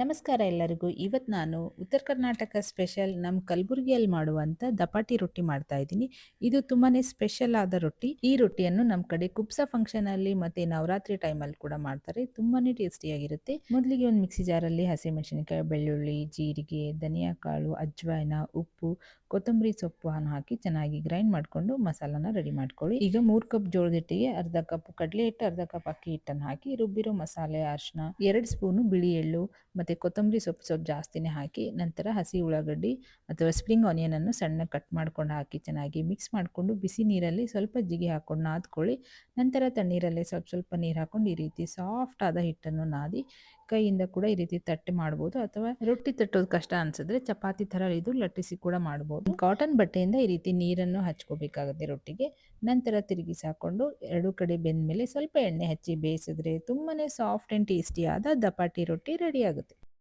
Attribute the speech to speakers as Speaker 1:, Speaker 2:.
Speaker 1: ನಮಸ್ಕಾರ ಎಲ್ಲರಿಗೂ. ಇವತ್ತು ನಾನು ಉತ್ತರ ಕರ್ನಾಟಕ ಸ್ಪೆಷಲ್ ನಮ್ಮ ಕಲಬುರಗಿಯಲ್ಲಿ ಮಾಡುವಂಥ ದಪಾಟಿ ರೊಟ್ಟಿ ಮಾಡ್ತಾ ಇದ್ದೀನಿ. ಇದು ತುಂಬಾನೇ ಸ್ಪೆಷಲ್ ಆದ ರೊಟ್ಟಿ. ಈ ರೊಟ್ಟಿಯನ್ನು ನಮ್ಮ ಕಡೆ ಕುಬ್ಸ ಫಂಕ್ಷನ್ ಅಲ್ಲಿ ಮತ್ತೆ ನವರಾತ್ರಿ ಟೈಮಲ್ಲಿ ಕೂಡ ಮಾಡ್ತಾರೆ. ತುಂಬಾನೇ ಟೇಸ್ಟಿಯಾಗಿರುತ್ತೆ ಮೊದಲಿಗೆ ಒಂದು ಮಿಕ್ಸಿ ಜಾರಲ್ಲಿ ಹಸಿಮೆಣಸಿನಕಾಯಿ, ಬೆಳ್ಳುಳ್ಳಿ, ಜೀರಿಗೆ, ಧನಿಯಾ ಕಾಳು, ಅಜ್ವಾಯಿನ, ಉಪ್ಪು, ಕೊತ್ತಂಬರಿ ಸೊಪ್ಪು ಹಾಕಿ ಚೆನ್ನಾಗಿ ಗ್ರೈಂಡ್ ಮಾಡಿಕೊಂಡು ಮಸಾಲಾನ ರೆಡಿ ಮಾಡ್ಕೊಳ್ಳಿ. ಈಗ ಮೂರು ಕಪ್ ಜೋಳದ ಹಿಟ್ಟಿಗೆ ಅರ್ಧ ಕಪ್ ಕಡಲೆ ಹಿಟ್ಟು, ಅರ್ಧ ಕಪ್ ಅಕ್ಕಿ ಹಿಟ್ಟನ್ನು ಹಾಕಿ ರುಬ್ಬಿರೋ ಮಸಾಲೆ ಅರ್ಶನ ಎರಡು ಸ್ಪೂನು ಬಿಳಿ ಎಳ್ಳು ಮತ್ತು ಕೊತ್ತಂಬರಿ ಸೊಪ್ಪು ಸ್ವಲ್ಪ ಜಾಸ್ತಿನೇ ಹಾಕಿ ನಂತರ ಹಸಿ ಉಳ್ಳಾಗಡ್ಡಿ ಅಥವಾ ಸ್ಪ್ರಿಂಗ್ ಆನಿಯನನ್ನು ಸಣ್ಣ ಕಟ್ ಮಾಡ್ಕೊಂಡು ಹಾಕಿ ಚೆನ್ನಾಗಿ ಮಿಕ್ಸ್ ಮಾಡಿಕೊಂಡು ಬಿಸಿ ನೀರಲ್ಲಿ ಸ್ವಲ್ಪ ಜಿಗಿ ಹಾಕ್ಕೊಂಡು ನಾದ್ಕೊಳ್ಳಿ. ನಂತರ ತಣ್ಣೀರಲ್ಲೇ ಸ್ವಲ್ಪ ಸ್ವಲ್ಪ ನೀರು ಹಾಕೊಂಡು ಈ ರೀತಿ ಸಾಫ್ಟ್ ಆದ ಹಿಟ್ಟನ್ನು ನಾದಿ ಕೈಯಿಂದ ಕೂಡ ಈ ರೀತಿ ತಟ್ಟೆ ಮಾಡಬಹುದು ಅಥವಾ ರೊಟ್ಟಿ ತಟ್ಟೋದು ಕಷ್ಟ ಅನ್ಸಿದ್ರೆ ಚಪಾತಿ ತರ ಇದು ಲಟ್ಟಿಸಿ ಕೂಡ ಮಾಡಬಹುದು ಕಾಟನ್ ಬಟ್ಟೆಯಿಂದ ಈ ರೀತಿ ನೀರನ್ನು ಹಚ್ಕೋಬೇಕಾಗುತ್ತೆ ರೊಟ್ಟಿಗೆ. ನಂತರ ತಿರುಗಿಸಿ ಹಾಕೊಂಡು ಎರಡು ಕಡೆ ಬೆಂದ ಮೇಲೆ ಸ್ವಲ್ಪ ಎಣ್ಣೆ ಹಚ್ಚಿ ಬೇಯಿಸಿದ್ರೆ ತುಂಬಾನೇ ಸಾಫ್ಟ್ ಅಂಡ್ ಟೇಸ್ಟಿ ಆದ ದಪಾಟಿ ರೊಟ್ಟಿ ರೆಡಿ ಆಗುತ್ತೆ.